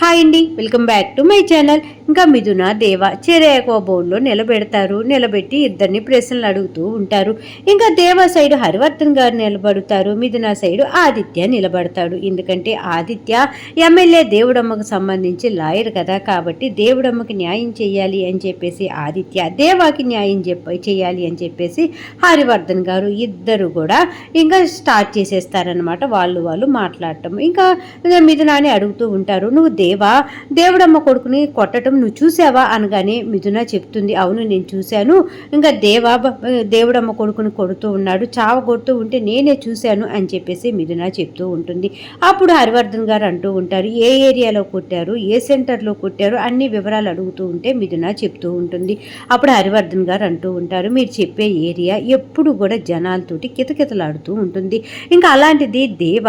Hi అండి welcome back to my channel. ఇంకా మిథున దేవ చెరేకో బోర్డులో నిలబెడతారు. నిలబెట్టి ఇద్దరిని ప్రశ్నలు అడుగుతూ ఉంటారు. ఇంకా దేవ సైడ్ హరివర్ధన్ గారు నిలబడతారు. మిథున సైడ్ ఆదిత్య నిలబడతాడు. ఎందుకంటే ఆదిత్య ఎమ్మెల్యే దేవుడమ్మకు సంబంధించి లాయర్ కదా. కాబట్టి దేవుడమ్మకి న్యాయం చేయాలి అని చెప్పేసి ఆదిత్య దేవాకి న్యాయం చెప్ప చేయాలి అని చెప్పేసి హరివర్ధన్ గారు ఇద్దరు కూడా ఇంకా స్టార్ట్ చేసేస్తారనమాట వాళ్ళు వాళ్ళు మాట్లాడటం. ఇంకా మిథునాని అడుగుతూ ఉంటారు నువ్వు దేవా దేవుడమ్మ కొడుకుని కొట్టడం నువ్వు చూసావా అనగానే మిథున చెప్తుంది. అవును నేను చూశాను. ఇంకా దేవా దేవుడమ్మ కొడుకుని కొడుతూ ఉన్నాడు. చావ కొడుతూ ఉంటే నేనే చూశాను అని చెప్పేసి మిథున చెప్తూ ఉంటుంది. అప్పుడు హరివర్ధన్ గారు అంటూ ఉంటారు ఏ ఏరియాలో కొట్టారు ఏ సెంటర్లో కొట్టారు అన్ని వివరాలు అడుగుతూ ఉంటే మిథున చెప్తూ ఉంటుంది. అప్పుడు హరివర్ధన్ గారు అంటూ ఉంటారు మీరు చెప్పే ఏరియా ఎప్పుడు కూడా జనాలతోటి కితకితలాడుతూ ఉంటుంది. ఇంకా అలాంటిది దేవ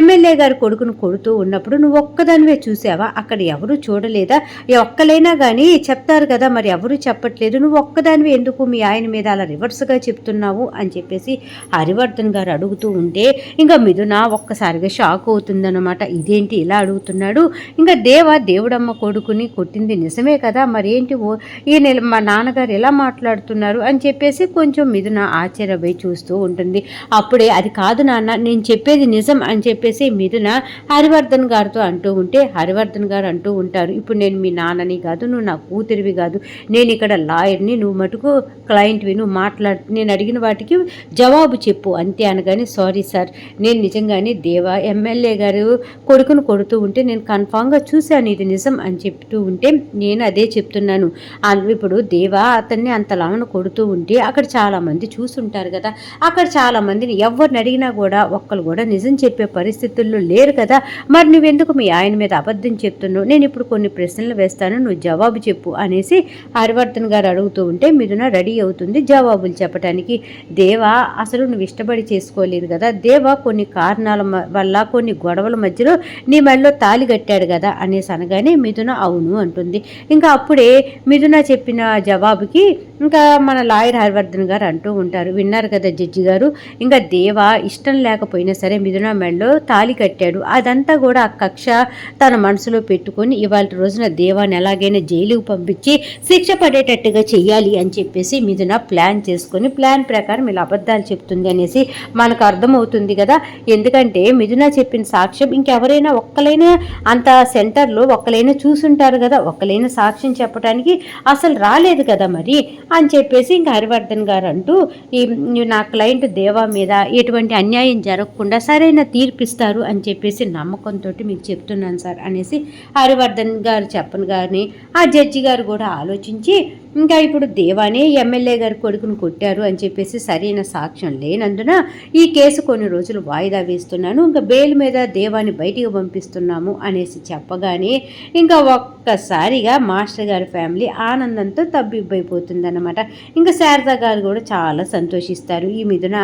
ఎమ్మెల్యే గారి కొడుకును కొడుతూ ఉన్నప్పుడు నువ్వు ఒక్కదానివే చూసావు అక్కడ ఎవరు చూడలేదా? ఒక్కలైనా కానీ చెప్తారు కదా మరి ఎవరు చెప్పట్లేదు? నువ్వు ఒక్కదానివి ఎందుకు మీ ఆయన మీద అలా రివర్స్గా చెప్తున్నావు? అని చెప్పేసి హరివర్ధన్ గారు అడుగుతూ ఉంటే ఇంకా మిథున ఒక్కసారిగా షాక్ అవుతుందన్నమాట. ఇదేంటి ఇలా అడుగుతున్నాడు? ఇంకా దేవ దేవుడమ్మ కొడుకుని కొట్టింది నిజమే కదా? మరి ఏంటి ఓ ఈ నెల మా నాన్నగారు ఎలా మాట్లాడుతున్నారు? అని చెప్పేసి కొంచెం మిథున ఆశ్చర్యపోయి చూస్తూ ఉంటుంది. అప్పుడే అది కాదు నాన్న నేను చెప్పేది నిజం అని చెప్పేసి మిథున హరివర్ధన్ గారితో అంటూ ఉంటే హరివర్ధన్ గారు అంటూ ఉంటారు. ఇప్పుడు నేను మీ నాన్నని కాదు నువ్వు నా కూతురివి కాదు. నేను ఇక్కడ లాయర్ని నువ్వు మటుకు క్లయింట్వి. నువ్వు మాట్లాడు నేను అడిగిన వాటికి జవాబు చెప్పు. అంతే అనగానే సారీ సార్ నేను నిజంగానే దేవా ఎమ్మెల్యే గారు కొడుకును కొడుతూ ఉంటే నేను కన్ఫామ్గా చూశాను ఇది నిజం అని చెప్తూ ఉంటే నేను అదే చెప్తున్నాను. ఇప్పుడు దేవా అతన్ని అంత కొడుతూ ఉంటే అక్కడ చాలామంది చూసుంటారు కదా. అక్కడ చాలామందిని ఎవరిని అడిగినా కూడా ఒక్కరు కూడా నిజం చెప్పే పరిస్థితుల్లో లేరు కదా. మరి నువ్వెందుకు మీ ఆయన మీద అబద్ధం చెప్తున్నావు నేను ఇప్పుడు కొన్ని ప్రశ్నలు వేస్తాను నువ్వు జవాబు చెప్పు అనేసి హరివర్ధన్ గారు అడుగుతూ ఉంటే మిథున రెడీ అవుతుంది జవాబులు చెప్పడానికి దేవా అసలు నువ్వు ఇష్టపడి చేసుకోలేదు కదా. దేవా కొన్ని కారణాల వల్ల కొన్ని గొడవల మధ్యలో నీ మెడలో తాలి కట్టాడు కదా అనేసి అనగానే మిథున అవును అంటుంది. ఇంకా అప్పుడే మిథున చెప్పిన జవాబుకి ఇంకా మన లాయర్ హరివర్ధన్ గారు అంటూ ఉంటారు. విన్నారు కదా జడ్జి గారు. ఇంకా దేవ ఇష్టం లేకపోయినా సరే మిథున మెడలో తాలి కట్టాడు. అదంతా కూడా ఆ కక్ష తన మనసులో పెట్టుకొని ఇవాళ రోజున దేవాన్ని ఎలాగైనా జైలుకు పంపించి శిక్ష పడేటట్టుగా చెయ్యాలి అని చెప్పేసి మిథున ప్లాన్ చేసుకొని ప్లాన్ ప్రకారం ఇలా అబద్ధాలు చెప్తుంది అనేసి మనకు అర్థమవుతుంది కదా. ఎందుకంటే మిథున చెప్పిన సాక్ష్యం ఇంకెవరైనా ఒక్కలైనా అంత సెంటర్లో ఒక్కలైనా చూసుంటారు కదా. ఒక్కలైనా సాక్ష్యం చెప్పడానికి అసలు రాలేదు కదా మరి అని చెప్పేసి ఇంకా హరివర్ధన్ గారు అంటూ ఈ ఈ నా క్లయింట్ దేవా మీద ఎటువంటి అన్యాయం జరగకుండా సరైన తీర్పిస్తారు అని చెప్పేసి నమ్మకంతో మీకు చెప్తున్నాను సార్ అనేసి అనేసి హరివర్ధన్ గారు చెప్పను కానీ ఆ జడ్జి గారు కూడా ఆలోచించి ఇంకా ఇప్పుడు దేవానే ఎమ్మెల్యే గారి కొడుకును కొట్టారు అని చెప్పేసి సరైన సాక్ష్యం లేనందున ఈ కేసు కొన్ని రోజులు వాయిదా వేస్తున్నాను. ఇంకా బెయిల్ మీద దేవాన్ని బయటికి పంపిస్తున్నాము అనేసి చెప్పగానే ఇంకా ఒక్కసారిగా మాస్టర్ గారి ఫ్యామిలీ ఆనందంతో తబ్బిబ్బైపోతుందన్నమాట. ఇంకా శారదా గారు కూడా చాలా సంతోషిస్తారు. ఈ మిథున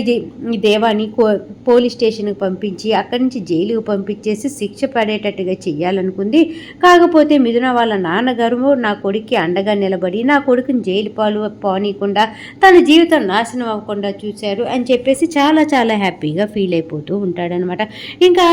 ఇది ఈ దేవాన్ని కో పోలీస్ స్టేషన్కి పంపించి అక్కడి నుంచి జైలుకు పంపించేసి శిక్ష పడేటట్టుగా చెయ్యాలనుకుంది. కాకపోతే మిథున వాళ్ళ నాన్నగారు నా కొడుక్కి అండగా నిలబడి నా కొడుకుని జైలు పాలు పోనీయకుండా తన జీవితం నాశనం అవ్వకుండా చూశారు అని చెప్పేసి చాలా చాలా హ్యాపీగా ఫీల్ అయిపోతూ ఉంటాడనమాట. ఇంకా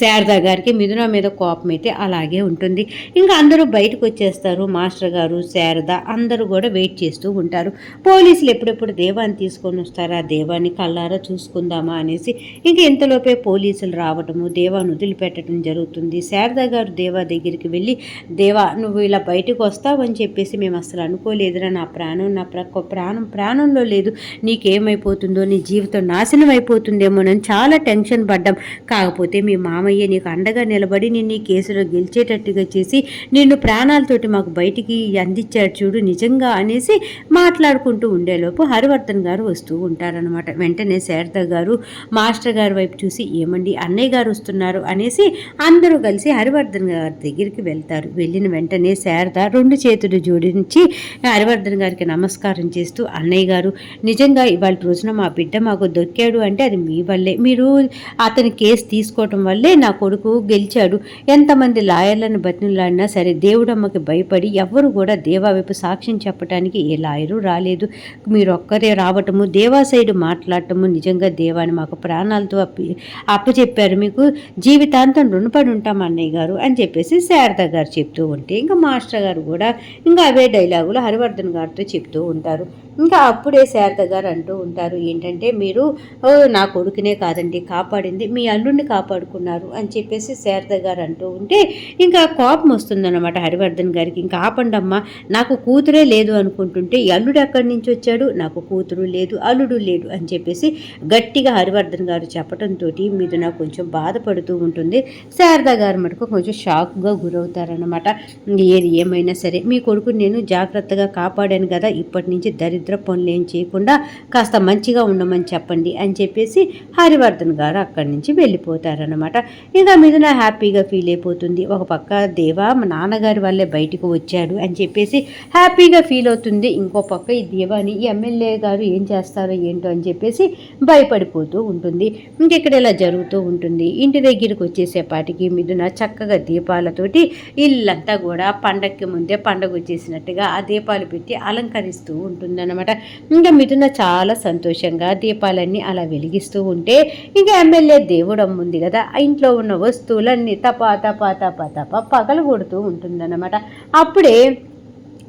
శారదా గారికి మిథున మీద కోపం అయితే అలాగే ఉంటుంది. ఇంకా అందరూ బయటకు వచ్చేస్తారు. మాస్టర్ గారు శారద అందరూ కూడా వెయిట్ చేస్తూ ఉంటారు. పోలీసులు ఎప్పుడెప్పుడు దేవాన్ని తీసుకొని వస్తారా? దేవాన్ని కళ్ళారా చూసుకుందామా అనేసి ఇంక ఇంతలోపే పోలీసులు రావటము దేవాను వదిలిపెట్టడం జరుగుతుంది. శారదా గారు దేవా దగ్గరికి వెళ్ళి దేవా నువ్వు ఇలా బయటకు వస్తావని చెప్పేసి మేము అసలు అనుకోలేదురా. నా ప్రాణం నా ప్ర ప్రాణం ప్రాణంలో లేదు. నీకేమైపోతుందో నీ జీవితం నాశనం అయిపోతుందేమోనని చాలా టెన్షన్ పడ్డాం. కాకపోతే మీ రామయ్య నీకు అండగా నిలబడి నిన్ను ఈ కేసులో గెలిచేటట్టుగా చేసి నిన్ను ప్రాణాలతోటి మాకు బయటికి అందించాడు చూడు నిజంగా అనేసి మాట్లాడుకుంటూ ఉండేలోపు హరివర్ధన్ గారు వస్తూ ఉంటారనమాట వెంటనే శారద గారు మాస్టర్ గారి వైపు చూసి ఏమండి అన్నయ్య గారు వస్తున్నారు అనేసి అందరూ కలిసి హరివర్ధన్ గారి దగ్గరికి వెళ్తారు. వెళ్ళిన వెంటనే శారద రెండు చేతులు జోడించి హరివర్ధన్ గారికి నమస్కారం చేస్తూ అన్నయ్య గారు నిజంగా ఇవాళ రోజున మా బిడ్డ మాకు దొరికాడు అంటే అది మీ వల్లే. మీరు అతని కేసు తీసుకోవటం వల్ల వల్లే నా కొడుకు గెలిచాడు. ఎంతమంది లాయర్లను బతిలాడినా సరే దేవుడమ్మకి భయపడి ఎవ్వరు కూడా దేవా వైపు సాక్ష్యం చెప్పడానికి ఏ లాయరు రాలేదు. మీరు ఒక్కరే రావటము దేవా సైడ్ మాట్లాడటము నిజంగా దేవాని మాకు ప్రాణాలతో అప్పి అప్పచెప్పారు మీకు. జీవితాంతం రుణపడి ఉంటాం అన్నయ్య గారు అని చెప్పేసి శారద గారు చెప్తూ ఉంటే ఇంకా మాస్టర్ గారు కూడా ఇంకా అవే డైలాగులు హరివర్ధన్ గారితో చెప్తూ ఉంటారు. ఇంకా అప్పుడే శారద గారు అంటూ ఉంటారు ఏంటంటే మీరు నా కొడుకునే కాదండి కాపాడింది మీ అల్లుడిని కాపాడుకున్నారు అని చెప్పేసి శారద గారు అంటూ ఉంటే ఇంకా కోపం వస్తుందన్నమాట హరివర్ధన్ గారికి. ఇంకా ఆపండమ్మా నాకు కూతురే లేదు అనుకుంటుంటే ఈ అల్లుడు ఎక్కడి నుంచి వచ్చాడు? నాకు కూతురు లేదు అల్లుడు లేడు అని చెప్పేసి గట్టిగా హరివర్ధన్ గారు చెప్పడంతో మీద నాకు కొంచెం బాధపడుతూ ఉంటుంది. శారద గారు మటుకు కొంచెం షాక్గా గురవుతారనమాట ఏది ఏమైనా సరే మీ కొడుకుని నేను జాగ్రత్తగా కాపాడాను కదా ఇప్పటి నుంచి దరిద్ర పనులు ఏం చేయకుండా కాస్త మంచిగా ఉండమని చెప్పండి అని చెప్పేసి హరివర్ధన్ గారు అక్కడి నుంచి వెళ్ళిపోతారనమాట ఇంకా మిథున హ్యాపీగా ఫీల్ అయిపోతుంది. ఒక పక్క దేవా మా నాన్నగారి వల్లే బయటకు వచ్చాడు అని చెప్పేసి హ్యాపీగా ఫీల్ అవుతుంది. ఇంకో పక్క ఈ దేవాని ఎమ్మెల్యే గారు ఏం చేస్తారో ఏంటో అని చెప్పేసి భయపడిపోతూ ఉంటుంది. ఇంకెక్కడ ఇలా జరుగుతూ ఉంటుంది. ఇంటి దగ్గరికి వచ్చేసేపాటికి మిథున చక్కగా దీపాలతోటి ఇల్లంతా కూడా పండక్కి ముందే పండగ వచ్చేసినట్టుగా ఆ దీపాలు పెట్టి అలంకరిస్తూ ఉంటుందన్నమాట. ఇంకా మిథున చాలా సంతోషంగా దీపాలన్నీ అలా వెలిగిస్తూ ఉంటే ఇంకా ఎమ్మెల్యే దేవుడమ్మ ఉంది కదా ఇంట్లో ఉన్న వస్తువులన్నీ తపా తపా తపా తపా పగలు కొడుతూ ఉంటుందన్నమాట. అప్పుడే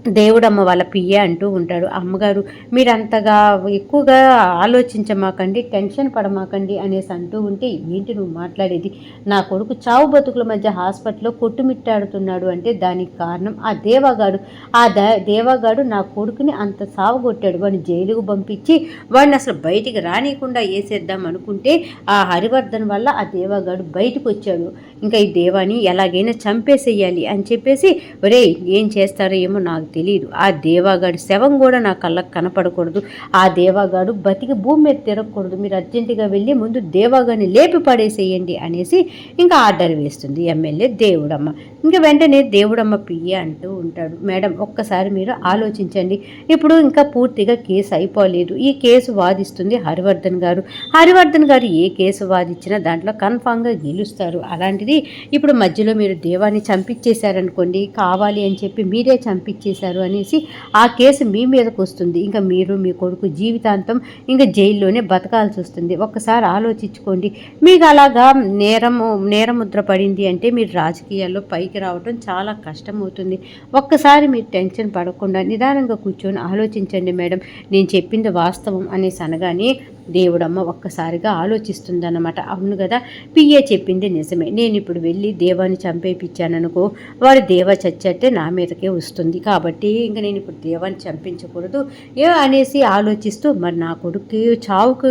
దేవుడమ్మ వాళ్ళ పియ్య అంటూ ఉంటాడు. అమ్మగారు మీరు అంతగా ఎక్కువగా ఆలోచించమాకండి టెన్షన్ పడమాకండి అనేసి అంటూ ఉంటే ఏంటి నువ్వు మాట్లాడేది? నా కొడుకు చావు బతుకుల మధ్య హాస్పిటల్లో కొట్టుమిట్టాడుతున్నాడు అంటే దానికి కారణం ఆ దేవగాడు. ఆ ద దేవగాడు నా కొడుకుని అంత సావగొట్టాడు వాడిని జైలుకు పంపించి వాడిని అసలు బయటికి రానియకుండా వేసేద్దాం అనుకుంటే ఆ హరివర్ధన్ వల్ల ఆ దేవగాడు బయటకు వచ్చాడు ఇంకా ఈ దేవాని ఎలాగైనా చంపేసేయాలి అని చెప్పేసి ఒరేయ్ ఏం చేస్తారో ఏమో నాకు తెలియదు. ఆ దేవాగాడి శవం కూడా నా కళ్ళకు కనపడకూడదు. ఆ దేవాగాడు బతికి భూమి మీద తిరగకూడదు. మీరు అర్జెంటుగా వెళ్ళి ముందు దేవాగాడిని లేపి పడేసేయండి అనేసి ఇంకా ఆర్డర్ వేస్తుంది ఎమ్మెల్యే దేవుడమ్మ. ఇంకా వెంటనే దేవుడమ్మ పియ్య అంటూ ఉంటాడు. మేడం ఒక్కసారి మీరు ఆలోచించండి. ఇప్పుడు ఇంకా పూర్తిగా కేసు అయిపోలేదు. ఈ కేసు వాదిస్తుంది హరివర్ధన్ గారు. హరివర్ధన్ గారు ఏ కేసు వాదించినా దాంట్లో కన్ఫామ్గా గెలుస్తారు. అలాంటిది ఇప్పుడు మధ్యలో మీరు దేవాన్ని చంపించేశారనుకోండి కావాలి అని చెప్పి మీరే చంపించేశారు అనేసి ఆ కేసు మీ మీదకు వస్తుంది. ఇంకా మీరు మీ కొడుకు జీవితాంతం ఇంకా జైల్లోనే బతకాల్సి వస్తుంది. ఒక్కసారి ఆలోచించుకోండి. మీకు అలాగా నేరము నేరముద్ర పడింది అంటే మీరు రాజకీయాల్లో పైకి రావడం చాలా కష్టమవుతుంది. ఒక్కసారి మీరు టెన్షన్ పడకుండా నిదానంగా కూర్చొని ఆలోచించండి మేడం. నేను చెప్పింది వాస్తవం అనేసి అనగానే దేవుడమ్మ ఒక్కసారిగా ఆలోచిస్తుందన్నమాట. అవును కదా? పిఏ చెప్పింది నిజమే. నేను ఇప్పుడు వెళ్ళి దేవాన్ని చంపేపించాననుకో వాడు దేవ చచ్చట్టే నా మీదకే వస్తుంది. కాబట్టి ఇంక నేను ఇప్పుడు దేవాన్ని చంపించకూడదు ఏ అనేసి ఆలోచిస్తూ మరి నా కొడుకు చావుకు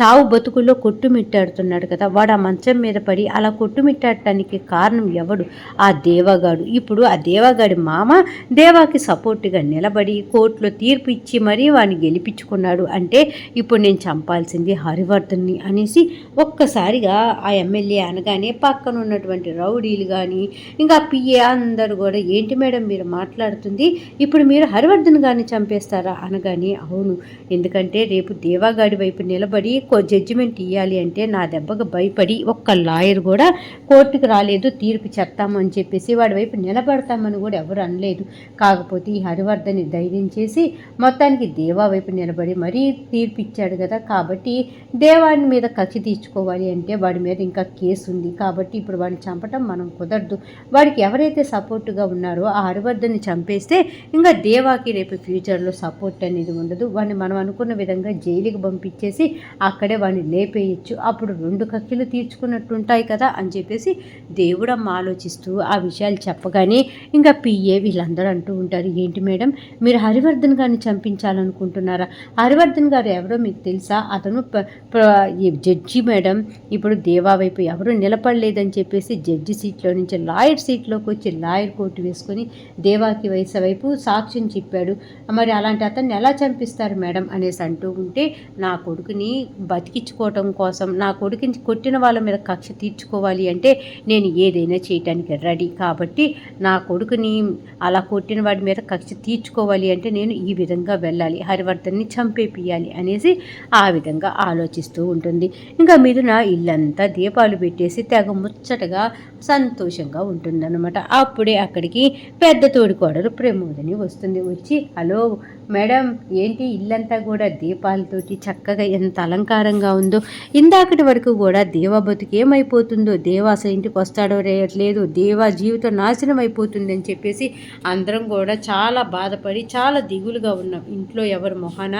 చావు బతుకుల్లో కొట్టుమిట్టాడుతున్నాడు కదా? వాడు ఆ మంచం మీద పడి అలా కొట్టుమిట్టాడటానికి కారణం ఎవడు? ఆ దేవగాడు. ఇప్పుడు ఆ దేవగాడి మామ దేవాకి సపోర్ట్గా నిలబడి కోర్టులో తీర్పు ఇచ్చి మరీ వాడిని గెలిపించుకున్నాడు అంటే ఇప్పుడు నేను కావాల్సింది హరివర్ధన్ని అనేసి ఒక్కసారిగా ఆ ఎమ్మెల్యే అనగానే పక్కన ఉన్నటువంటి రౌడీలు కానీ ఇంకా పిఏ అందరూ కూడా ఏంటి మేడం మీరు మాట్లాడుతుంది? ఇప్పుడు మీరు హరివర్ధన్ గారిని చంపేస్తారా? అనగానే అవును. ఎందుకంటే రేపు దేవాగాడి వైపు నిలబడి జడ్జిమెంట్ ఇవ్వాలి అంటే నా దెబ్బకు భయపడి ఒక్క లాయర్ కూడా కోర్టుకు రాలేదు తీర్పు చెప్తామని చెప్పేసి వాడి వైపు నిలబడతామని కూడా ఎవరు అనలేదు. కాకపోతే ఈ హరివర్ధన్ని ధైర్యం చేసి మొత్తానికి దేవా వైపు నిలబడి మరీ తీర్పు ఇచ్చాడు కదా కాబట్టి కాబట్టి దేవాడి మీద కక్ష తీర్చుకోవాలి అంటే వాడి మీద ఇంకా కేసు ఉంది. కాబట్టి ఇప్పుడు వాడిని చంపటం మనం కుదరదు. వాడికి ఎవరైతే సపోర్టుగా ఉన్నారో ఆ హరివర్ధన్ని చంపేస్తే ఇంకా దేవాకి రేపు ఫ్యూచర్లో సపోర్ట్ అనేది ఉండదు. వాడిని మనం అనుకున్న విధంగా జైలుకి పంపించేసి అక్కడే వాడిని లేపేయచ్చు. అప్పుడు రెండు కక్కిలు తీర్చుకున్నట్టు ఉంటాయి కదా అని చెప్పేసి దేవుడమ్మ ఆలోచిస్తూ ఆ విషయాలు చెప్పగానే ఇంకా పిఏ వీళ్ళందరూ అంటూ ఉంటారు ఏంటి మేడం? మీరు హరివర్ధన్ గారిని చంపించాలనుకుంటున్నారా? హరివర్ధన్ గారు ఎవరో మీకు తెలుసా? అతను ఈ జడ్జి మేడం ఇప్పుడు దేవా వైపు ఎవరు నిలబడలేదని చెప్పేసి జడ్జి సీట్లో నుంచి లాయర్ సీట్లోకి వచ్చి లాయర్ కోర్టు వేసుకొని దేవాకి వయసు వైపు సాక్ష్యం చెప్పాడు. మరి అలాంటి అతన్ని ఎలా చంపిస్తారు మేడం అనేసి అంటూ ఉంటే నా కొడుకుని బతికించుకోవటం కోసం నా కొడుకుని కొట్టిన వాళ్ళ మీద కక్ష తీర్చుకోవాలి అంటే నేను ఏదైనా చేయటానికి రెడీ. కాబట్టి నా కొడుకుని అలా కొట్టిన వాడి మీద కక్ష తీర్చుకోవాలి అంటే నేను ఈ విధంగా వెళ్ళాలి. హరివర్ధన్ని చంపేపియాలి అనేసి ఆ విధంగా విధంగా ఆలోచిస్తూ ఉంటుంది. ఇంకా మిథున ఇల్లంతా దీపాలు పెట్టేసి తెగ ముచ్చటగా సంతోషంగా ఉంటుందన్నమాట. అప్పుడే అక్కడికి పెద్ద తోడికోడలు ప్రమోదని వస్తుంది. వచ్చి హలో మేడం ఏంటి ఇల్లంతా కూడా దీపాలతోటి చక్కగా ఎంత అలంకారంగా ఉందో. ఇందాకటి వరకు కూడా దేవ బతుకు ఏమైపోతుందో దేవ అసలు ఇంటికి వస్తాడో లేదు దేవ జీవితం నాశనం అయిపోతుంది అని చెప్పేసి అందరం కూడా చాలా బాధపడి చాలా దిగులుగా ఉన్నాం. ఇంట్లో ఎవరి మొహాన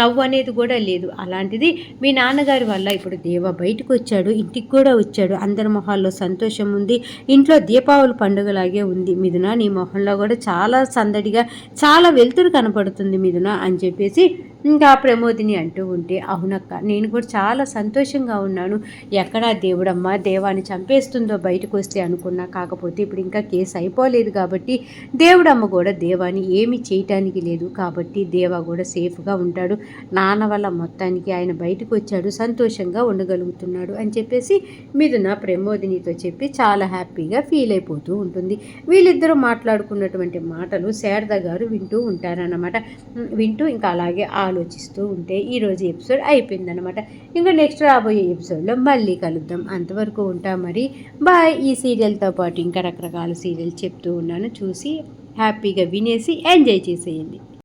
నవ్వు అనేది కూడా లేదు. అలాంటి అలాంటిది మీ నాన్నగారి వల్ల ఇప్పుడు దేవ బయటకు వచ్చాడు ఇంటికి కూడా వచ్చాడు అందరి మొహాల్లో సంతోషం ఉంది ఇంట్లో దీపావళి పండుగలాగే ఉంది మిథున నీ మొహంలో కూడా చాలా సందడిగా చాలా వెలుతురు కనపడుతుంది మిథున అని చెప్పేసి ఇంకా ప్రమోదిని అంటూ ఉంటే అవునక్క నేను కూడా చాలా సంతోషంగా ఉన్నాను. ఎక్కడా దేవుడమ్మ దేవాన్ని చంపేస్తుందో బయటకు వస్తే అనుకున్నా కాకపోతే ఇప్పుడు ఇంకా కేసు అయిపోలేదు కాబట్టి దేవుడమ్మ కూడా దేవాన్ని ఏమి చేయటానికి లేదు. కాబట్టి దేవ కూడా సేఫ్గా ఉంటాడు. నాన్న వల్ల మొత్తానికి ఆయన బయటకు వచ్చాడు సంతోషంగా ఉండగలుగుతున్నాడు అని చెప్పేసి మిథున ప్రమోదినితో చెప్పి చాలా హ్యాపీగా ఫీల్ అయిపోతూ ఉంటుంది. వీళ్ళిద్దరూ మాట్లాడుకున్నటువంటి మాటలు శారద గారు వింటూ ఉంటారన్నమాట. వింటూ ఇంకా అలాగే ఆలోచిస్తూ ఉంటే ఈరోజు ఎపిసోడ్ అయిపోయిందనమాట ఇంకా నెక్స్ట్ రాబోయే ఎపిసోడ్లో మళ్ళీ కలుద్దాం. అంతవరకు ఉంటాం మరి. బాయ్. ఈ సీరియల్తో పాటు ఇంకా రకరకాల సీరియల్ చెప్తూ ఉన్నాను. చూసి హ్యాపీగా వినేసి ఎంజాయ్ చేసేయండి.